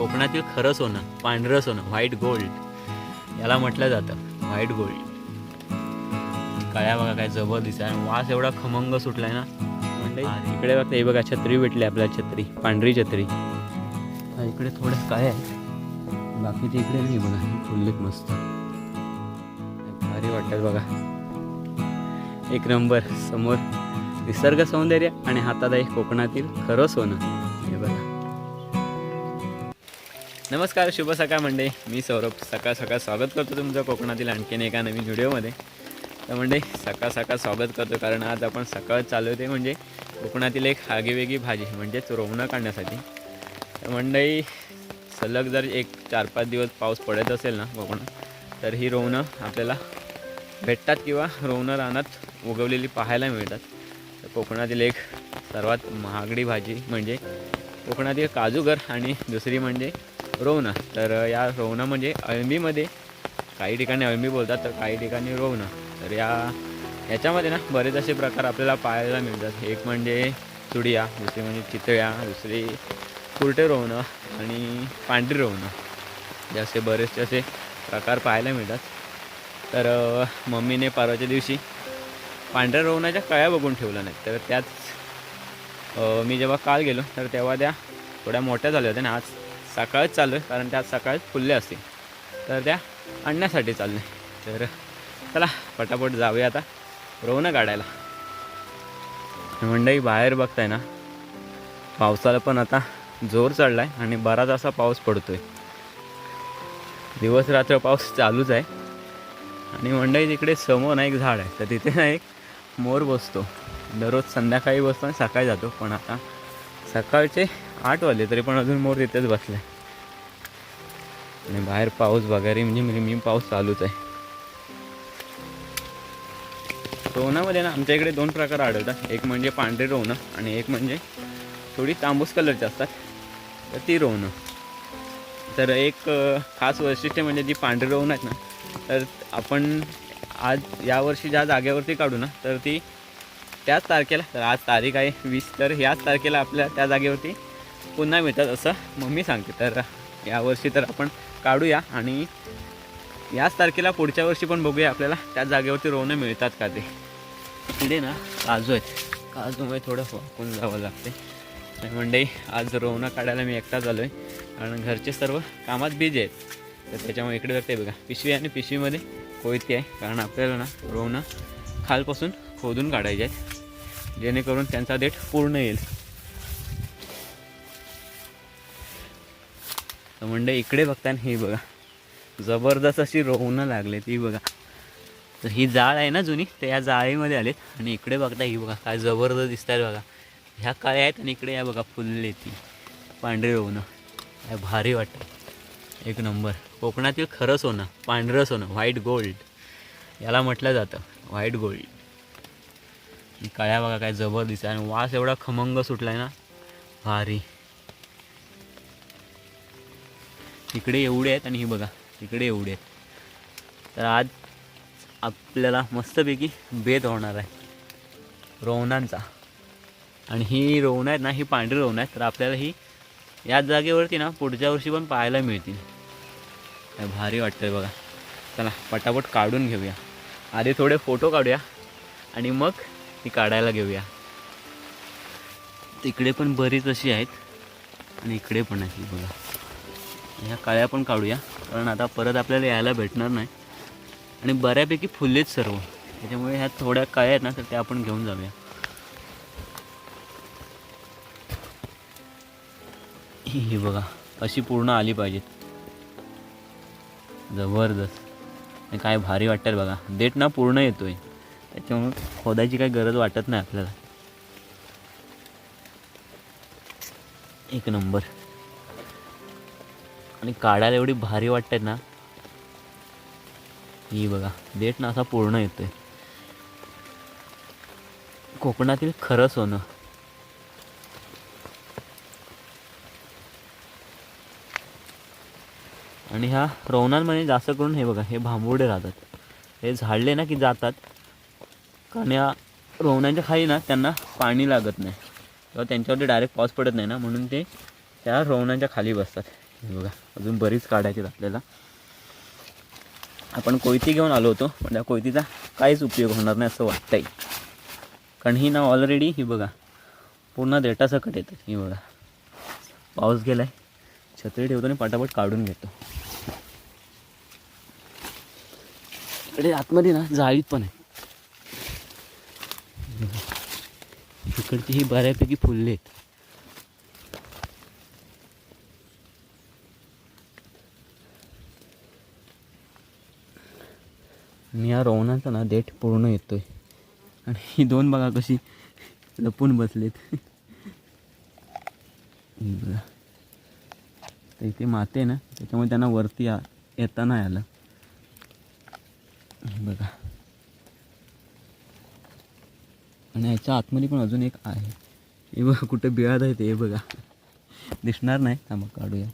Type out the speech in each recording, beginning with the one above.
कोकणातील खरं सोनं पांढरं सोनं व्हाईट गोल्ड याला म्हटलं जातं व्हाईट गोल्ड काळ्या बघा काय जबर दिसत आणि वास एवढा खमंग सुटलाय ना. म्हणजे इकडे बघा हे बघा छत्री भेटली आपल्याला छत्री पांढरी छत्री. इकडे थोडं काय आहे? बाकीचे इकडे नाही बघा फुललेत मस्त. भारी वाटतात बघा. एक नंबर समोर निसर्ग सौंदर्य आणि हातात आहे कोकणातील खरं सोनं. हे बघा. नमस्कार शुभ सकाळ मंडे मी सौरभ. सकाळ सकाळ स्वागत करतो तुमचं कोकणातील आणखीन एका नवीन व्हिडिओमध्ये. तर म्हणजे सकाळ सकाळ स्वागत करतो कारण आज आपण सकाळ चालू होते म्हणजे कोकणातील एक आगीवेगळी भाजी म्हणजेच रोवणं काढण्यासाठी. तर मंडई सलग जर एक चार पाच दिवस पाऊस पडत असेल ना कोकणात तर ही रोवणं आपल्याला भेटतात किंवा रोवणं रानात उगवलेली पाहायला मिळतात. तर कोकणातील एक सर्वात महागडी भाजी म्हणजे कोकणातील काजूगर आणि दुसरी म्हणजे रोवणं तर या रोवणं म्हणजे अळंबीमध्ये काही ठिकाणी अळंबी बोलतात तर काही ठिकाणी रोवणं तर या याच्यामध्ये ना बरेच असे प्रकार आपल्याला पाहायला मिळतात. एक म्हणजे चुडिया दुसरी म्हणजे चितळ्या दुसरी कुरटे रोवणं आणि पांढरी रोवणं हे असे बरेचसे असे प्रकार पाहायला मिळतात. तर मम्मीने परवाच्या दिवशी पांढऱ्या रोवणाच्या कळ्या बघून ठेवल्या नाहीत. तर त्याच मी जेव्हा काल गेलो तर तेव्हा त्या थोड्या मोठ्या झाल्या होत्या ना आज सकाळच चालू आहे कारण त्या सकाळच फुलल्या असतील. तर त्या आणण्यासाठी चालले. तर चला पटापट जाऊया आता रोवणं काढायला. मंडई बाहेर बघताय ना पावसाला पण आता जोर चढला आहे आणि बराच असा पाऊस पडतोय. दिवस रात्र पाऊस चालूच आहे. आणि मंडई तिकडे समोर ना एक झाड आहे तर तिथे ना एक मोर बसतो. दररोज संध्याकाळी बसतो आणि सकाळी जातो पण आता सकाळचे आठ वाजले तरी पण अजून मोर तिथेच बसले. आणि बाहेर पाऊस वगैरे म्हणजे रिमझिम पाऊस चालूच आहे. रोनामध्ये ना आमच्या इकडे दोन प्रकार आढळतात. एक म्हणजे पांढरे रोवणं आणि एक म्हणजे थोडी तांबूस कलरची असतात. तर ती रोवणं. तर एक खास वैशिष्ट्य म्हणजे जी पांढरी रोवणं आहेत ना तर आपण आज यावर्षी ज्या जागेवरती काढू ना तर ती त्याच तारखेला तर आज तारीख आहे वीस तर याच तारखेला आपल्या त्या जागेवरती पुन्हा मिळतात असं मम्मी सांगते. तर यावर्षी तर आपण काढूया आणि याच तारखेला पुढच्या वर्षी पण बघूया आपल्याला. त्या जागेवरती रोवणं मिळतात का ते. इकडे ना काजू आहेत. काजूमुळे थोडं वाकून जावं लागते. म्हणजे आज रोवणं काढायला मी एकटाच आलो आहे कारण घरचे सर्व कामात बिझी आहेत. तर त्याच्यामुळे इकडे जाते बघा. पिशवी आणि पिशवीमध्ये कोयती आहे. कारण आपल्याला ना रोवणं खालपासून खोदून काढायचे आहेत. जेणेकरून त्यांचा देठ पूर्ण येईल. तर म्हणजे इकडे बघता हे बघा. जबरदस्त अशी रोवणं लागलेत ती बघा. तर ही जाळ आहे ना जुनी तर या जाळीमध्ये आलेत. आणि इकडे बघता ही बघा काय जबरदस्त दिसत आहेत बघा. ह्या काळ्या आहेत आणि इकडे या बघा फुलले ती पांढरी रोवणं. काय भारी वाटतं. एक नंबर. कोकणातील खरं सोनं पांढरं सोनं व्हाईट गोल्ड याला म्हटलं जातं व्हाईट गोल्ड काळ्या बघा काय जबर दिसत आणि वास एवढा खमंग सुटला आहे ना. भारी. इकडे एवढे आहेत आणि ही बघा इकडे एवढे आहेत. तर आज आपल्याला मस्तपैकी बेत होणार आहे. रोवणांचा. आणि ही रोवणं आहेत ना ही पांढरी रोवणं आहेत. तर आपल्याला ही याच जागेवरती ना पुढच्या वर्षी पण पाहायला मिळतील. भारी वाटतंय बघा. चला पटापट काढून घेऊया. आधी थोडे फोटो काढूया आणि मग ती काढायला घेऊया. तिकडे पण बरीच अशी आहेत आणि इकडे पण आहे बघा. ह्या काळ्या पण काढूया. कारण आता परत आपल्याला यायला भेटणार नाही. आणि बऱ्यापैकी फुललेत सर्व. त्याच्यामुळे ह्या थोड्या काळ्या आहेत ना तर त्या आपण घेऊन जाऊया. ही बघा अशी पूर्ण आली पाहिजेत. जबरदस्त. काय भारी वाटतं बघा. देठ ना पूर्ण येतोय. त्याच्यामुळे खोदायची काही गरज वाटत नाही आपल्याला. एक नंबर. आणि काढायला एवढी भारी वाटते ना. ही बघा देठ ना असा पूर्ण येतोय. कोकणातील खरं सोनं. आणि ह्या रोवणांमध्ये जास्त करून हे बघा हे भांबुडे राहतात. हे झाडले ना की जातात. कारण या रोवणांच्या खाली ना त्यांना पाणी लागत नाही. किंवा त्यांच्यावरती डायरेक्ट पाऊस पडत नाही ना म्हणून ते त्या रोवणांच्या खाली बसतात. हे बघा अजून बरीच काढायची आपल्याला. आपण कोयती घेऊन आलो होतो पण त्या कोयतीचा काहीच उपयोग होणार नाही असं वाटतंय. कारण ही ना ऑलरेडी ही बघा पूर्ण देटासकट येतात ही बघा पाऊस गेलाय. छत्री ठेवतो आणि पटापट काढून घेतो. इकडे आतमध्ये ना जाळीत पण आहे. इकडची ही बऱ्यापैकी फुलले आहेत. आणि या रोवणाचा ना देठ पूर्ण आहे आणि ही दोन बघा कशी लपून बसलेत. बघा. तर इथे माते आहे ना त्याच्यामुळे त्यांना वरती आ येता नाही आलं. बघा. आणि याच्या आतमध्ये पण अजून एक आहे. हे बघा कुठं बिळात आहे ते हे बघा. दिसणार नाही. का मग काढूया.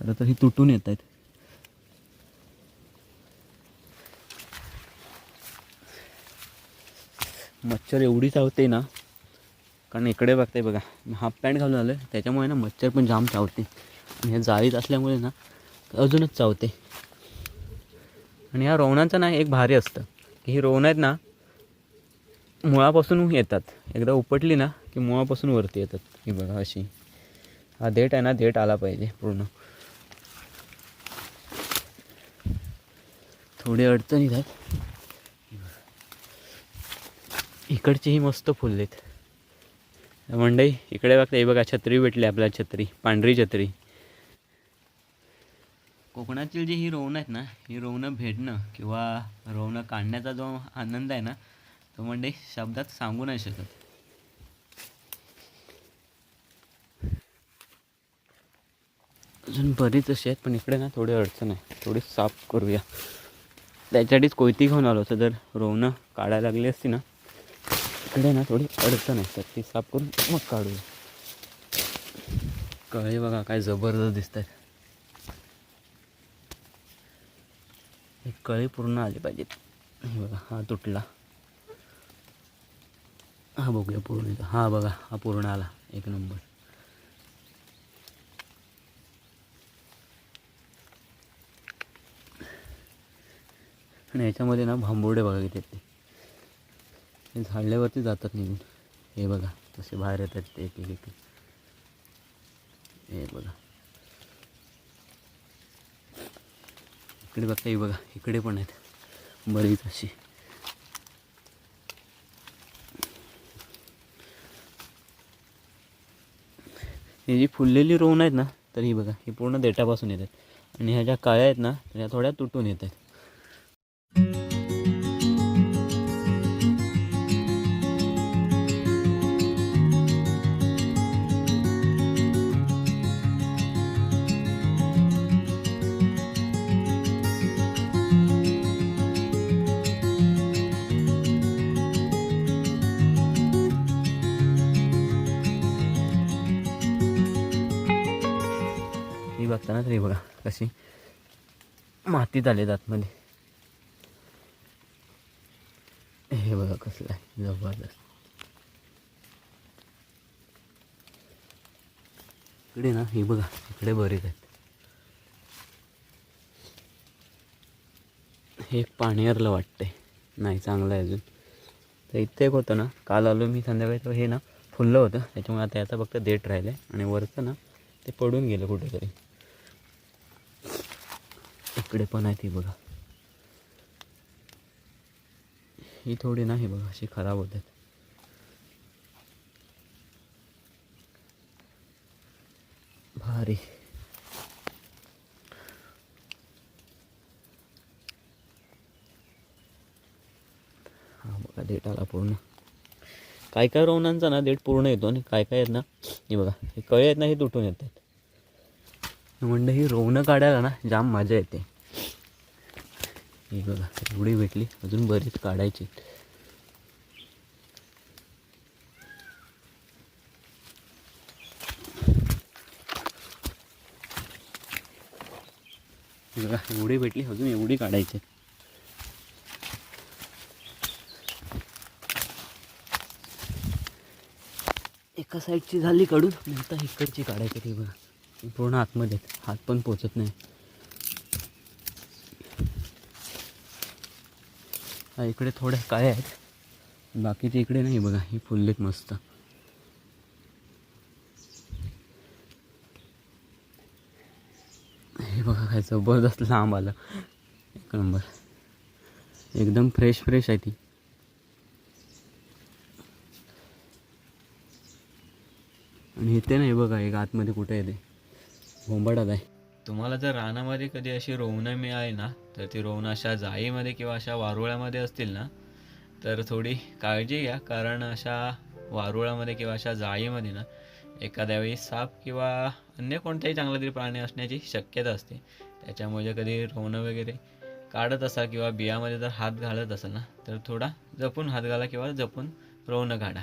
खरं तर ही तुटून येत आहेत. मच्छर एवढी चावते ना कारण इकडे बघताय बघा मी हाफ पॅन्ट घालून आलो त्याच्यामुळे ना मच्छर पण जाम चावते. आणि ह्या जाळीत असल्यामुळे ना अजूनच चावते. आणि ह्या रोवणाचं ना एक भारी असतं की ही रोवण आहेत ना मुळापासून येतात. एकदा उपटली ना की मुळापासून वरती येतात. ही बघा अशी. हा देठ आहे ना देठ आला पाहिजे पूर्ण. थोडी अडचणीत आहेत इकडचीही मस्त फुललेत मंडई इकडे बघता हे बघा छत्री भेटली आपल्याला छत्री. पांढरी छत्री. कोकणातील जी ही रोवणं आहेत ना ही रोवणं भेटणं किंवा रोवणं काढण्याचा जो आनंद आहे ना तो म्हणजे शब्दात सांगू नाही शकत. अजून बरीच अशी आहेत पण इकडे ना थोडी अडचण आहे. थोडी साफ करूया. त्याच्यासाठीच कोयती घेऊन आलो होतं जर रोवणं काढायला लागली असती ना. इकडे ना थोडी अडचण आहे तर ती साफ करून मग काढूया. कळे बघा काय जबरदस्त दिसत आहेत कळे पूर्ण आले पाहिजेत. हे बघा हा तुटला. हा बघूया पूर्ण येतो हा बघा हा पूर्ण आला एक नंबर. आणि याच्यामध्ये ना भांबोडे बघा किती ते. हे झाडल्यावरती जातात निघून. हे बघा तसे बाहेर येतात ते एक एक एक हे बघा. इकडे बघता हे बघा इकडे पण आहेत. बरीच अशी. ही जी फुललेली रोवण आहेत ना तर ही बघा ही पूर्ण देठापासून येतात. आणि ह्या ज्या काळ्या आहेत ना तर ह्या थोड्या तुटून येत आहेत तरी बघा कशी मातीत आले आतमध्ये. हे बघा कसलं आहे जबरदस्त. इकडे ना हे बघा इकडे बरेच आहेत. हे एक वाटतंय नाही चांगलं आहे अजून. तर इथे एक होतं ना काल आलो मी संध्याकाळी तर हे ना फुललं होतं. त्याच्यामुळे आता याचा फक्त देठ राहिलं आहे आणि वरचं ना ते पडून गेलं कुठेतरी. इकडे पण आहे ती बघा. ही थोडी नाही बघा अशी खराब होतात. भारी. हा बघा डेट आला पूर्ण. काय काय रोवणांचा ना डेट पूर्ण येतो आणि काय काय आहेत ना हे बघा हे कळे आहेत ना हे तुटून येतात म्हणजे ही रोवणं काढायला ना जाम मजा येते. हे बघा एवढी भेटली. अजून बरीच काढायची बघा एवढी भेटली. अजून एवढी काढायची एका साईडची झाली काढून नंतर इकडची काढायची ती बघा. पूर्ण आतमध्ये आहेत. हात पण पोचत नाही. हा इकडे थोड्या काळ्या आहेत. बाकीचे इकडे नाही बघा हे फुललेत मस्त. हे बघा काय जबरदस्त लांब आलं. एक नंबर. एकदम फ्रेश फ्रेश आहे ती. आणि इथे नाही बघा एक आतमध्ये कुठे येते बोंबाडात आहे. तुम्हाला जर रानामध्ये कधी अशी रोवणं मिळाली ना तर ती रोवणं अशा जाळीमध्ये किंवा अशा वारुळामध्ये असतील ना तर थोडी काळजी घ्या. कारण अशा वारुळामध्ये किंवा अशा जाळीमध्ये ना एखाद्या वेळी साप किंवा अन्य कोणताही चांगला तरी प्राणी असण्याची शक्यता असते. त्याच्यामुळे जर कधी रोवणं वगैरे काढत असाल किंवा बियामध्ये जर हात घालत असाल ना तर थोडा जपून हात घाला किंवा जपून रोवणं काढा.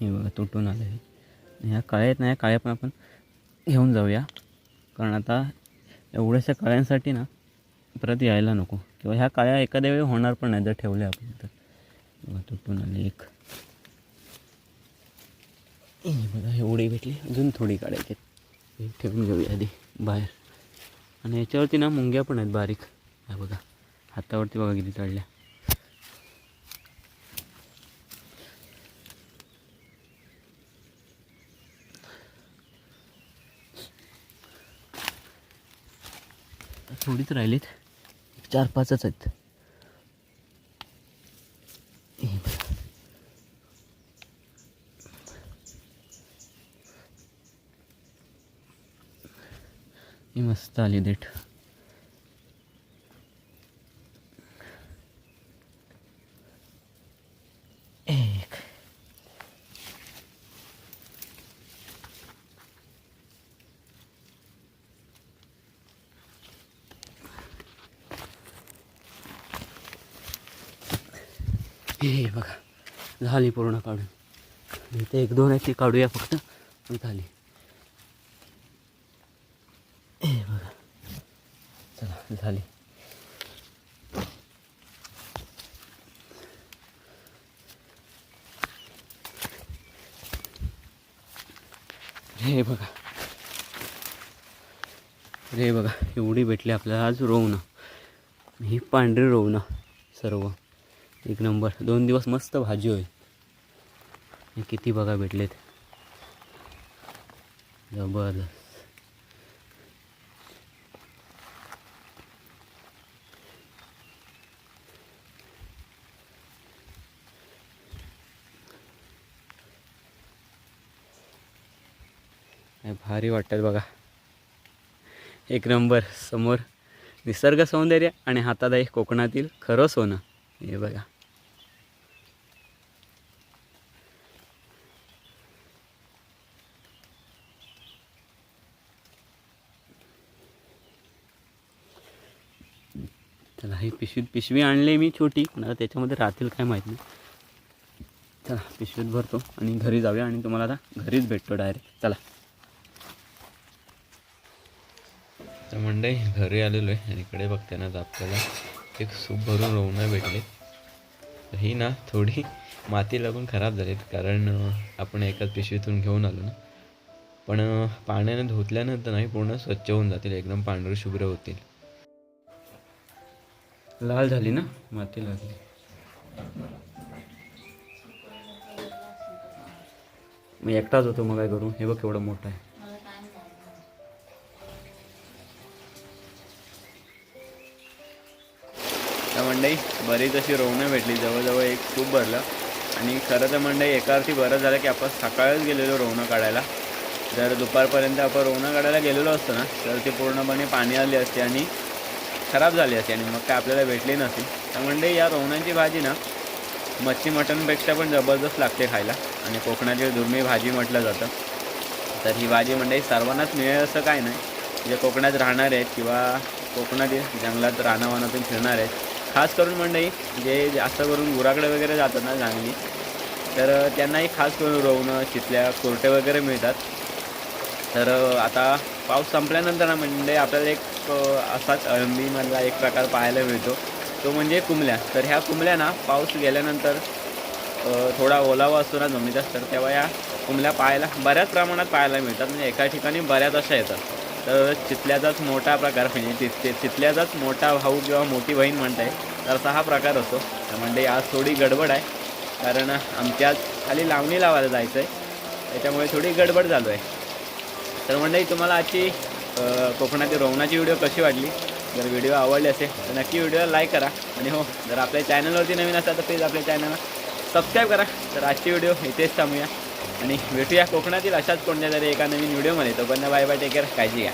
हे बघा तुटून आले ह्या काळ्या आहेत ना ह्या काळ्या पण आपण घेऊन जाऊया. कारण आता एवढ्याशा काळ्यांसाठी ना परत यायला नको. किंवा ह्या काळ्या एखाद्या वेळी होणार पण नाही जर ठेवले आपण तर. तुटून आले एक. बघा एवढी भेटली. अजून थोडी काढायची ठेवून घेऊया आधी बाहेर. आणि याच्यावरती ना मुंग्या पण आहेत बारीक. ह्या बघा हातावरती बघा किती चढल्या थोडीच राहिलीत. चार पाचच आहेत. हे मस्त आली देठ एक हे थाली पूर्ण काढून. इथे एक दोन आहेत ती काढूया फक्त. पण झाली हे बघा. चला झाली हे बघा. रे बघा एवढी भेटली आपल्याला आज रोवणं. ही पांढरी रोवणं सर्व. एक नंबर. दोन दिवस मस्त भाजी होईल. हे किती बघा भेटलेत. जबरदस्त. भारी वाटतात बघा. एक नंबर समोर निसर्ग सौंदर्य आणि हातात आहे कोकणातील खरं सोनं. हे बघा. चला ही पिशवीत पिशवी आणली मी छोटी पण आता त्याच्यामध्ये राहतील काय माहीत नाही. चला पिशवीत भरतो आणि घरी जाऊया आणि तुम्हाला आता घरीच भेटतो डायरेक्ट चला. तर मंडई घरी आलेलो आहे आणि इकडे बघते ना तर आपल्याला एक सूप भरून रोवणं भेटले. ही ना थोडी माती लागून खराब झालीत कारण आपण एकाच पिशवीतून घेऊन आलो ना. पण पाण्याने धुतल्यानंतर नाही पूर्ण स्वच्छ होऊन जातील एकदम पांढरे शुभ्र होतील. लाल झाली ना? माती लागली. मी एकटाच होतो मग काय करू? हे बघ केवढं मोठं आहे. तर मंडई बरीच अशी रोवणं भेटली. जवळजवळ एक खूप भरलं. आणि खरं तर मंडई एकावरती बरं झालं की आपण सकाळच गेलेलो रोवणं काढायला. जर दुपारपर्यंत आपण रोवणं काढायला गेलेलो असतो ना तर ती पूर्णपणे पाणी आली असते आणि खराब झाली असती आणि मग काय आपल्याला भेटली नसती. तर म्हणजे या रोहणांची भाजी ना मच्छी मटणपेक्षा पण जबरदस्त लागते खायला. आणि कोकणाची दुर्मिळ भाजी म्हटलं जातं. तर ही भाजी म्हणजे सर्वांनाच मिळेल असं काय नाही. जे कोकणात राहणार आहेत किंवा कोकणातील जंगलात रानावानातून फिरणार आहेत. खास करून म्हणजे जे जास्त करून गुराकडे वगैरे जातात ना चांगली तर त्यांनाही खास करून रोवणं चितल्या कोरटे वगैरे मिळतात. तर आता पाऊस संपल्यानंतर ना म्हणजे आपल्याला एक असाच अळंबीमधला एक प्रकार पाहायला मिळतो. तो म्हणजे कुंबल्या. तर ह्या कुंबल्या ना पाऊस गेल्यानंतर थोडा ओलावा असतो ना जमिनीत तर तेव्हा या कुंबल्या पाहायला बऱ्याच प्रमाणात पाहायला मिळतात. म्हणजे एका ठिकाणी बऱ्याच अशा येतात. तर चितल्याचाच मोठा प्रकार म्हणजे ति- चितल्याचाच मोठा भाऊ किंवा मोठी बहीण म्हणताय तर असा हा प्रकार असतो. म्हणजे आज थोडी गडबड आहे. कारण आमच्या आज खाली लावणी लावायला जायचं आहे त्याच्यामुळे थोडी गडबड चालू आहे. तर मंडळी तुम्हाला आजची कोकणातील रोवणाची व्हिडिओ कशी वाटली? जर व्हिडिओ आवडली असेल तर नक्की व्हिडिओला लाईक करा. आणि हो जर आपल्या चॅनलवरती नवीन असाल तर प्लीज आपल्या चॅनलला सबस्क्राईब करा. तर आजची व्हिडिओ इथेच थांबूया. आणि भेटूया कोकणातील अशाच कोणत्या तरी एका नवीन व्हिडिओमध्ये तोपर्यंत बाय बाय टेक केअर काळजी घ्या.